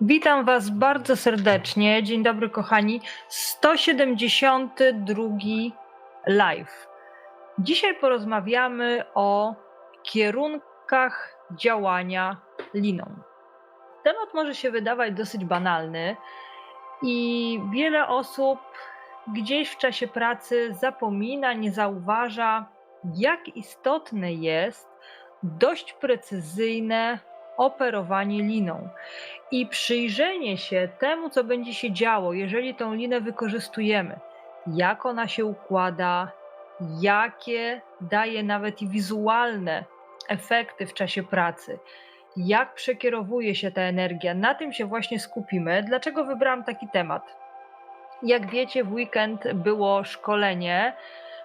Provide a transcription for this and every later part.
Witam Was bardzo serdecznie. Dzień dobry, kochani. 172 live. Dzisiaj porozmawiamy o kierunkach działania liną. Temat może się wydawać dosyć banalny i wiele osób gdzieś w czasie pracy zapomina, nie zauważa, jak istotne jest dość precyzyjne operowanie liną i przyjrzenie się temu, co będzie się działo, jeżeli tą linę wykorzystujemy, jak ona się układa, jakie daje nawet i wizualne efekty w czasie pracy, jak przekierowuje się ta energia. Na tym się właśnie skupimy. Dlaczego wybrałam taki temat? Jak wiecie, w weekend było szkolenie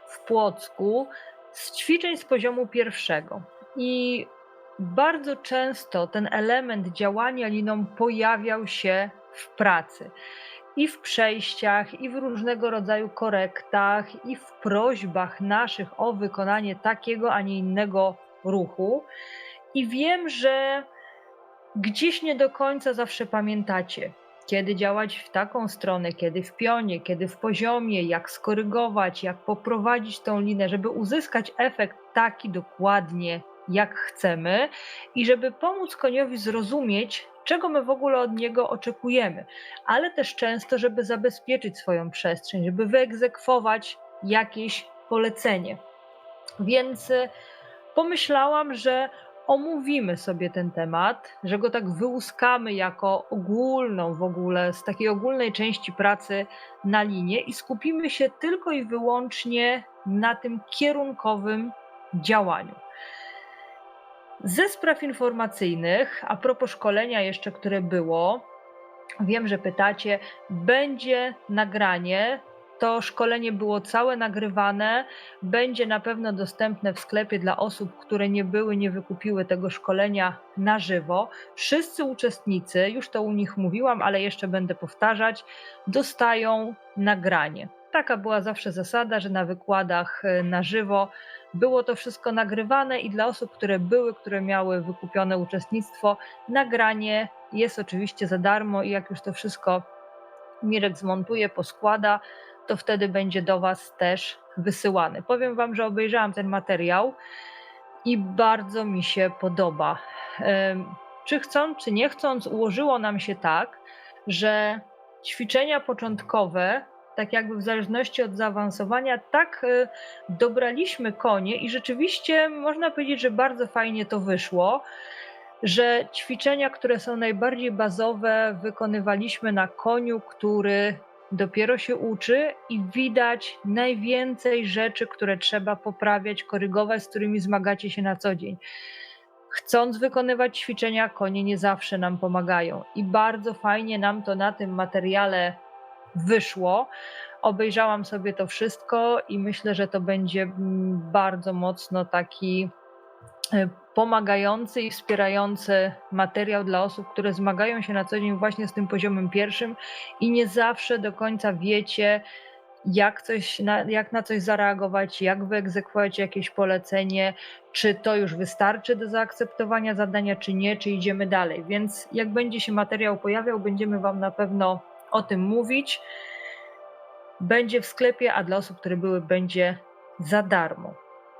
w Płocku z ćwiczeń z poziomu pierwszego. I bardzo często ten element działania liną pojawiał się w pracy. I w przejściach, i w różnego rodzaju korektach, i w prośbach naszych o wykonanie takiego, a nie innego ruchu. I wiem, że gdzieś nie do końca zawsze pamiętacie, kiedy działać w taką stronę, kiedy w pionie, kiedy w poziomie, jak skorygować, jak poprowadzić tą linę, żeby uzyskać efekt taki dokładnie, jak chcemy i żeby pomóc koniowi zrozumieć, czego my w ogóle od niego oczekujemy, ale też często, żeby zabezpieczyć swoją przestrzeń, żeby wyegzekwować jakieś polecenie. Więc y, pomyślałam, że omówimy sobie ten temat, że go tak wyłuskamy jako ogólną w ogóle, z takiej ogólnej części pracy na linie i skupimy się tylko i wyłącznie na tym kierunkowym działaniu. Ze spraw informacyjnych, a propos szkolenia jeszcze, które było, wiem, że pytacie, będzie nagranie. To szkolenie było całe nagrywane, będzie na pewno dostępne w sklepie dla osób, które nie były, nie wykupiły tego szkolenia na żywo. Wszyscy uczestnicy, już to u nich mówiłam, ale jeszcze będę powtarzać, dostają nagranie. Taka była zawsze zasada, że na wykładach e, na żywo było to wszystko nagrywane i dla osób, które były, które miały wykupione uczestnictwo, nagranie jest oczywiście za darmo i jak już to wszystko Mirek zmontuje, poskłada, to wtedy będzie do Was też wysyłany. Powiem Wam, że obejrzałam ten materiał i bardzo mi się podoba. Czy chcąc, czy nie chcąc, ułożyło nam się tak, że ćwiczenia początkowe tak jakby w zależności od zaawansowania, tak y, dobraliśmy konie i rzeczywiście można powiedzieć, że bardzo fajnie to wyszło, że ćwiczenia, które są najbardziej bazowe, wykonywaliśmy na koniu, który dopiero się uczy i widać najwięcej rzeczy, które trzeba poprawiać, korygować, z którymi zmagacie się na co dzień. Chcąc wykonywać ćwiczenia, konie nie zawsze nam pomagają i bardzo fajnie nam to na tym materiale wyszło. Obejrzałam sobie to wszystko i myślę, że to będzie mm, bardzo mocno taki e, pomagający i wspierający materiał dla osób, które zmagają się na co dzień właśnie z tym poziomem pierwszym i nie zawsze do końca wiecie, jak, coś jak na coś zareagować, jak wyegzekwować jakieś polecenie, czy to już wystarczy do zaakceptowania zadania, czy nie, czy idziemy dalej. Więc jak będzie się materiał pojawiał, będziemy Wam na pewno o tym mówić. Będzie w sklepie, a dla osób, które były, będzie za darmo.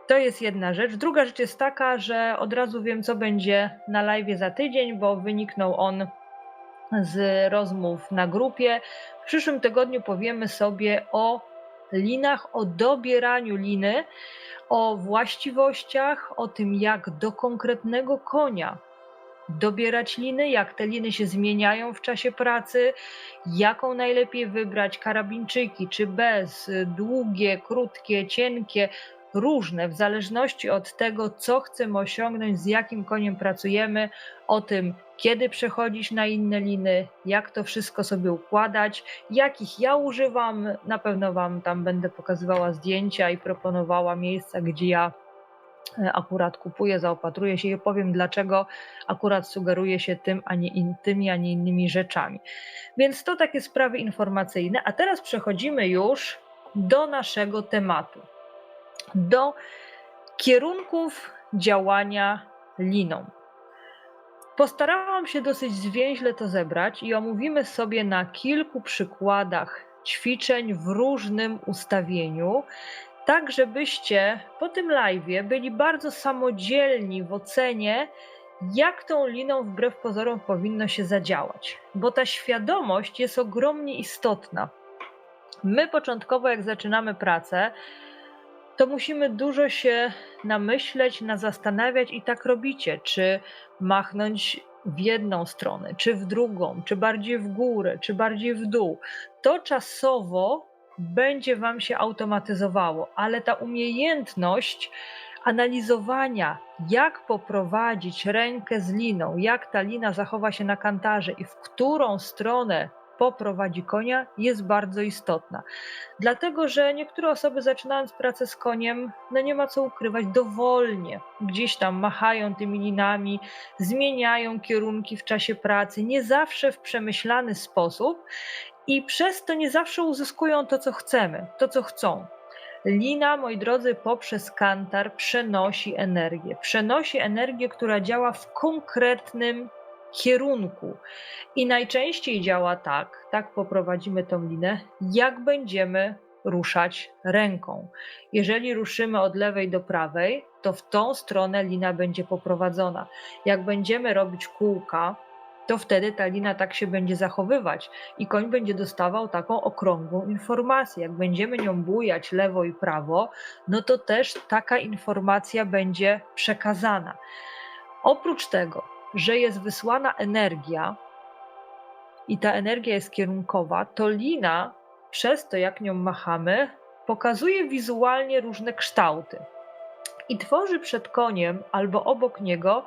To jest jedna rzecz. Druga rzecz jest taka, że od razu wiem, co będzie na live za tydzień, bo wyniknął on z rozmów na grupie. W przyszłym tygodniu powiemy sobie o linach, o dobieraniu liny, o właściwościach, o tym, jak do konkretnego konia dobierać liny, jak te liny się zmieniają w czasie pracy, jaką najlepiej wybrać, karabinczyki czy bez, długie, krótkie, cienkie, różne w zależności od tego, co chcemy osiągnąć, z jakim koniem pracujemy, o tym, kiedy przechodzić na inne liny, jak to wszystko sobie układać, jakich ja używam. Na pewno Wam tam będę pokazywała zdjęcia i proponowała miejsca, gdzie ja akurat kupuję, zaopatruję się i opowiem, dlaczego akurat sugeruję się tym, a nie in, tymi, a nie innymi rzeczami. Więc to takie sprawy informacyjne. A teraz przechodzimy już do naszego tematu, do kierunków działania liną. Postarałam się dosyć zwięźle to zebrać i omówimy sobie na kilku przykładach ćwiczeń w różnym ustawieniu, tak żebyście po tym live byli bardzo samodzielni w ocenie, jak tą liną wbrew pozorom powinno się zadziałać, bo ta świadomość jest ogromnie istotna. My początkowo, jak zaczynamy pracę, to musimy dużo się namyśleć, na zastanawiać i tak robicie, czy machnąć w jedną stronę, czy w drugą, czy bardziej w górę, czy bardziej w dół. To czasowo będzie Wam się automatyzowało, ale ta umiejętność analizowania, jak poprowadzić rękę z liną, jak ta lina zachowa się na kantarze i w którą stronę poprowadzi konia, jest bardzo istotna. Dlatego, że niektóre osoby zaczynając pracę z koniem, no nie ma co ukrywać, dowolnie gdzieś tam machają tymi linami, zmieniają kierunki w czasie pracy, nie zawsze w przemyślany sposób i przez to nie zawsze uzyskują to, co chcemy, to, co chcą. Lina, moi drodzy, poprzez kantar przenosi energię. Przenosi energię, która działa w konkretnym kierunku. I najczęściej działa tak, tak poprowadzimy tą linę, jak będziemy ruszać ręką. Jeżeli ruszymy od lewej do prawej, to w tą stronę lina będzie poprowadzona. Jak będziemy robić kółka, to wtedy ta lina tak się będzie zachowywać i koń będzie dostawał taką okrągłą informację. Jak będziemy nią bujać lewo i prawo, no to też taka informacja będzie przekazana. Oprócz tego, że jest wysłana energia i ta energia jest kierunkowa, to lina przez to, jak nią machamy, pokazuje wizualnie różne kształty i tworzy przed koniem albo obok niego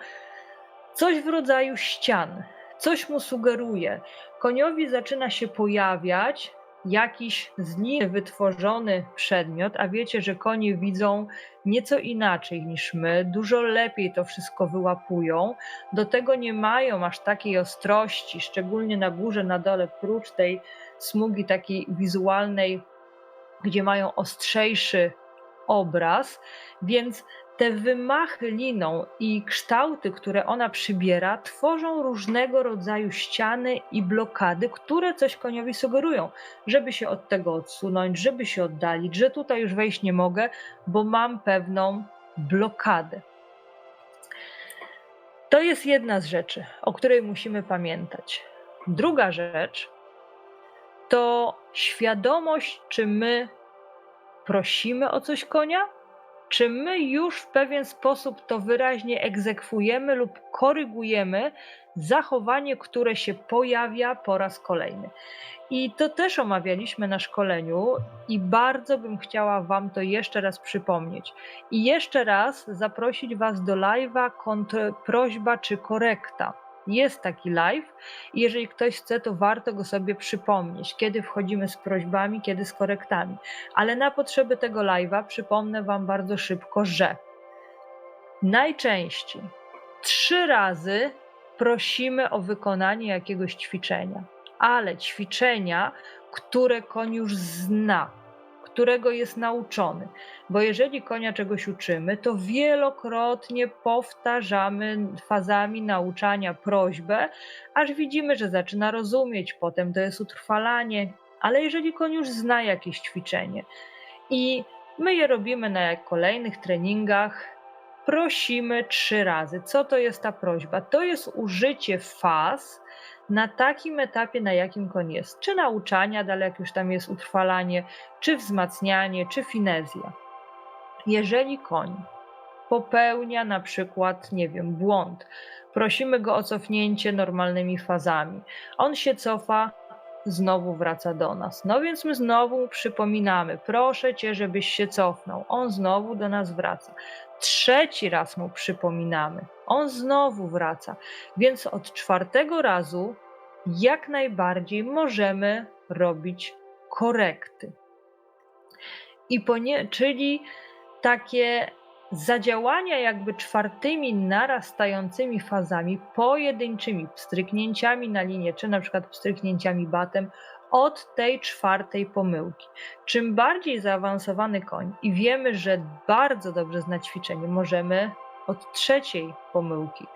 coś w rodzaju ścian coś mu sugeruje. Koniowi zaczyna się pojawiać jakiś z liny wytworzony przedmiot, a wiecie, że konie widzą nieco inaczej niż my, dużo lepiej to wszystko wyłapują. Do tego nie mają aż takiej ostrości, szczególnie na górze, na dole, prócz tej smugi takiej wizualnej, gdzie mają ostrzejszy obraz, więc te wymachy liną i kształty, które ona przybiera, tworzą różnego rodzaju ściany i blokady, które coś koniowi sugerują, żeby się od tego odsunąć, żeby się oddalić, że tutaj już wejść nie mogę, bo mam pewną blokadę. To jest jedna z rzeczy, o której musimy pamiętać. Druga rzecz to świadomość, czy my prosimy o coś konia, czy my już w pewien sposób to wyraźnie egzekwujemy lub korygujemy zachowanie, które się pojawia po raz kolejny. I to też omawialiśmy na szkoleniu, i bardzo bym chciała Wam to jeszcze raz przypomnieć. I jeszcze raz zaprosić Was do live'a, prośba czy korekta jest taki live i jeżeli ktoś chce, to warto go sobie przypomnieć, kiedy wchodzimy z prośbami, kiedy z korektami. Ale na potrzeby tego live'a przypomnę Wam bardzo szybko, że najczęściej trzy razy prosimy o wykonanie jakiegoś ćwiczenia, ale ćwiczenia, które koń już zna którego jest nauczony. Bo jeżeli konia czegoś uczymy, to wielokrotnie powtarzamy fazami nauczania prośbę, aż widzimy, że zaczyna rozumieć, potem to jest utrwalanie. Ale jeżeli koń już zna jakieś ćwiczenie i my je robimy na kolejnych treningach, prosimy trzy razy. Co to jest ta prośba? To jest użycie faz, na takim etapie, na jakim koń jest. Czy nauczania, dalej jak już tam jest utrwalanie, czy wzmacnianie, czy finezja. Jeżeli koń popełnia na przykład, nie wiem, błąd, prosimy go o cofnięcie normalnymi fazami. On się cofa, znowu wraca do nas. No więc my znowu przypominamy, proszę cię, żebyś się cofnął. On znowu do nas wraca. Trzeci raz mu przypominamy, on znowu wraca. Więc od czwartego razu jak najbardziej możemy robić korekty. I ponie, czyli takie zadziałania jakby czwartymi narastającymi fazami, pojedynczymi pstryknięciami na linię, czy na przykład pstryknięciami batem od tej czwartej pomyłki. Czym bardziej zaawansowany koń i wiemy, że bardzo dobrze zna ćwiczenie, możemy od trzeciej pomyłki.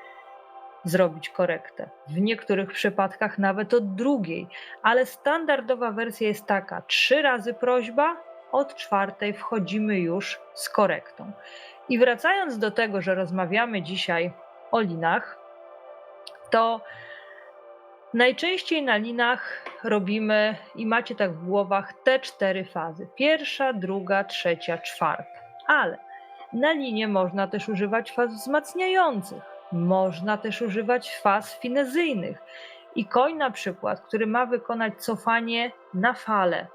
zrobić korektę. W niektórych przypadkach nawet od drugiej, ale standardowa wersja jest taka: trzy razy prośba, od czwartej wchodzimy już z korektą. I wracając do tego, że rozmawiamy dzisiaj o linach, to najczęściej na linach robimy i macie tak w głowach te cztery fazy: pierwsza, druga, trzecia, czwarta. Ale na linie można też używać faz wzmacniających, można też używać faz finezyjnych. I koń na przykład, który ma wykonać cofanie na falę,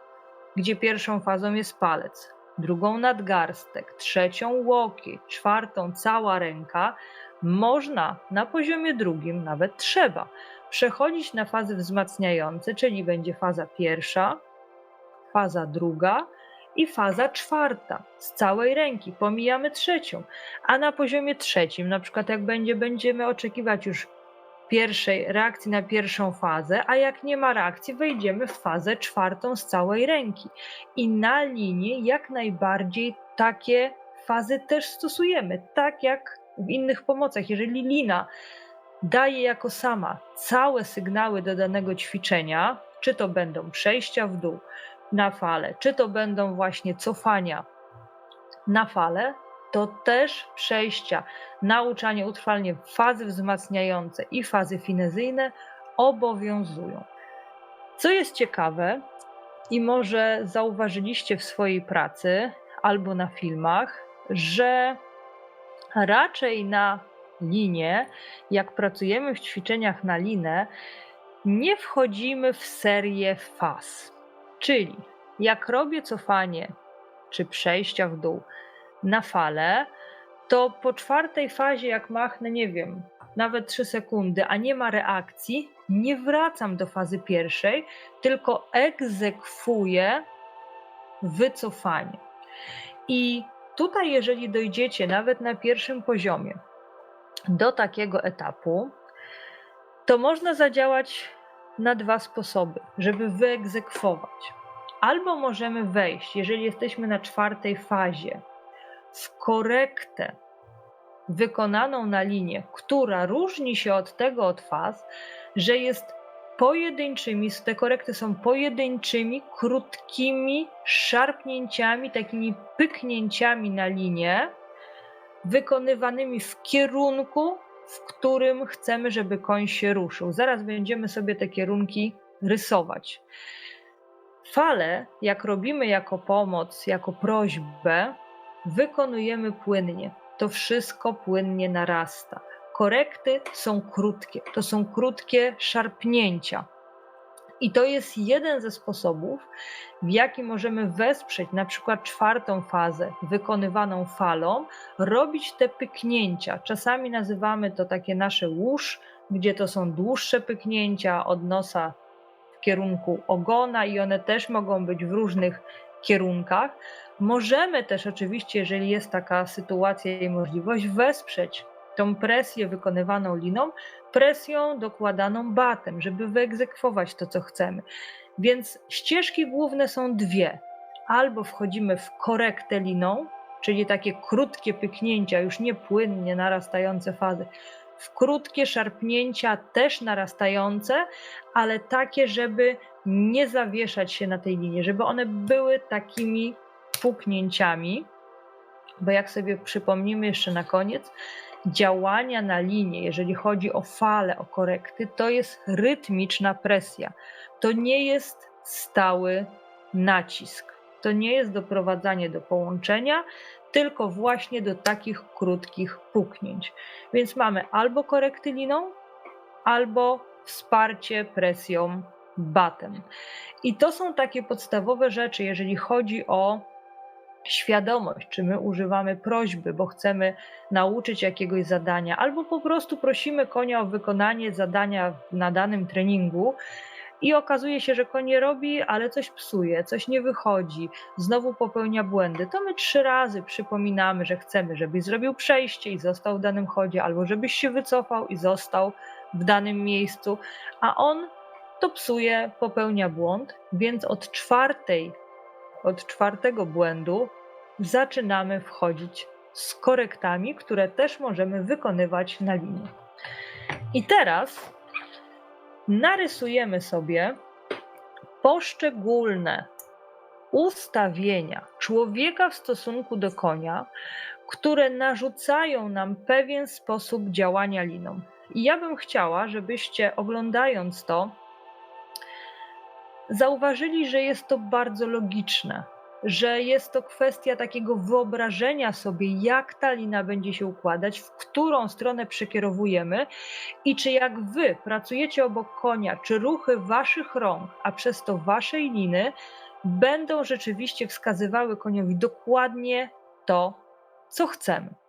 gdzie pierwszą fazą jest palec, drugą nadgarstek, trzecią łokieć, czwartą cała ręka, można na poziomie drugim, nawet trzeba, przechodzić na fazy wzmacniające, czyli będzie faza pierwsza, faza druga i faza czwarta z całej ręki. Pomijamy trzecią, a na poziomie trzecim, na przykład jak będzie, będziemy oczekiwać już pierwszej reakcji na pierwszą fazę, a jak nie ma reakcji, wejdziemy w fazę czwartą z całej ręki. I na linii jak najbardziej takie fazy też stosujemy, tak jak w innych pomocach. Jeżeli lina daje jako sama całe sygnały do danego ćwiczenia, czy to będą przejścia w dół na falę, czy to będą właśnie cofania na falę, to też przejścia, nauczanie utrwalnie fazy wzmacniające i fazy finezyjne obowiązują. Co jest ciekawe i może zauważyliście w swojej pracy albo na filmach, że raczej na linię, jak pracujemy w ćwiczeniach na linę, nie wchodzimy w serię faz. Czyli jak robię cofanie czy przejścia w dół, na falę, to po czwartej fazie, jak machnę, nie wiem, nawet 3 sekundy, a nie ma reakcji, nie wracam do fazy pierwszej, tylko egzekwuję wycofanie. I tutaj, jeżeli dojdziecie nawet na pierwszym poziomie do takiego etapu, to można zadziałać na dwa sposoby, żeby wyegzekwować. Albo możemy wejść, jeżeli jesteśmy na czwartej fazie, w korektę wykonaną na linię, która różni się od tego od faz, że jest pojedynczymi, te korekty są pojedynczymi, krótkimi szarpnięciami, takimi pyknięciami na linię, wykonywanymi w kierunku, w którym chcemy, żeby koń się ruszył. Zaraz będziemy sobie te kierunki rysować. Fale, jak robimy jako pomoc, jako prośbę, wykonujemy płynnie. To wszystko płynnie narasta. Korekty są krótkie, to są krótkie szarpnięcia. I to jest jeden ze sposobów, w jaki możemy wesprzeć na przykład czwartą fazę wykonywaną falą, robić te pyknięcia. Czasami nazywamy to takie nasze łóż, gdzie to są dłuższe pyknięcia od nosa w kierunku ogona i one też mogą być w różnych kierunkach. Możemy też oczywiście, jeżeli jest taka sytuacja i możliwość, wesprzeć tą presję wykonywaną liną presją dokładaną batem, żeby wyegzekwować to, co chcemy. Więc ścieżki główne są dwie. Albo wchodzimy w korektę liną, czyli takie krótkie pyknięcia, już nie płynnie narastające fazy, w krótkie szarpnięcia też narastające, ale takie, żeby nie zawieszać się na tej linii, żeby one były takimi puknięciami, bo jak sobie przypomnimy jeszcze na koniec, działania na linie, jeżeli chodzi o fale, o korekty, to jest rytmiczna presja. To nie jest stały nacisk. To nie jest doprowadzanie do połączenia, tylko właśnie do takich krótkich puknięć. Więc mamy albo korekty liną, albo wsparcie presją batem. I to są takie podstawowe rzeczy, jeżeli chodzi o świadomość, czy my używamy prośby, bo chcemy nauczyć jakiegoś zadania, albo po prostu prosimy konia o wykonanie zadania na danym treningu. I okazuje się, że koń nie robi, ale coś psuje, coś nie wychodzi, znowu popełnia błędy. To my trzy razy przypominamy, że chcemy, żebyś zrobił przejście i został w danym chodzie, albo żebyś się wycofał i został w danym miejscu, a on to psuje, popełnia błąd, więc od czwartej od czwartego błędu zaczynamy wchodzić z korektami, które też możemy wykonywać na linii. I teraz narysujemy sobie poszczególne ustawienia człowieka w stosunku do konia, które narzucają nam pewien sposób działania liną. I ja bym chciała, żebyście oglądając to, zauważyli, że jest to bardzo logiczne, że jest to kwestia takiego wyobrażenia sobie, jak ta lina będzie się układać, w którą stronę przekierowujemy i czy jak wy pracujecie obok konia, czy ruchy waszych rąk, a przez to waszej liny będą rzeczywiście wskazywały koniowi dokładnie to, co chcemy.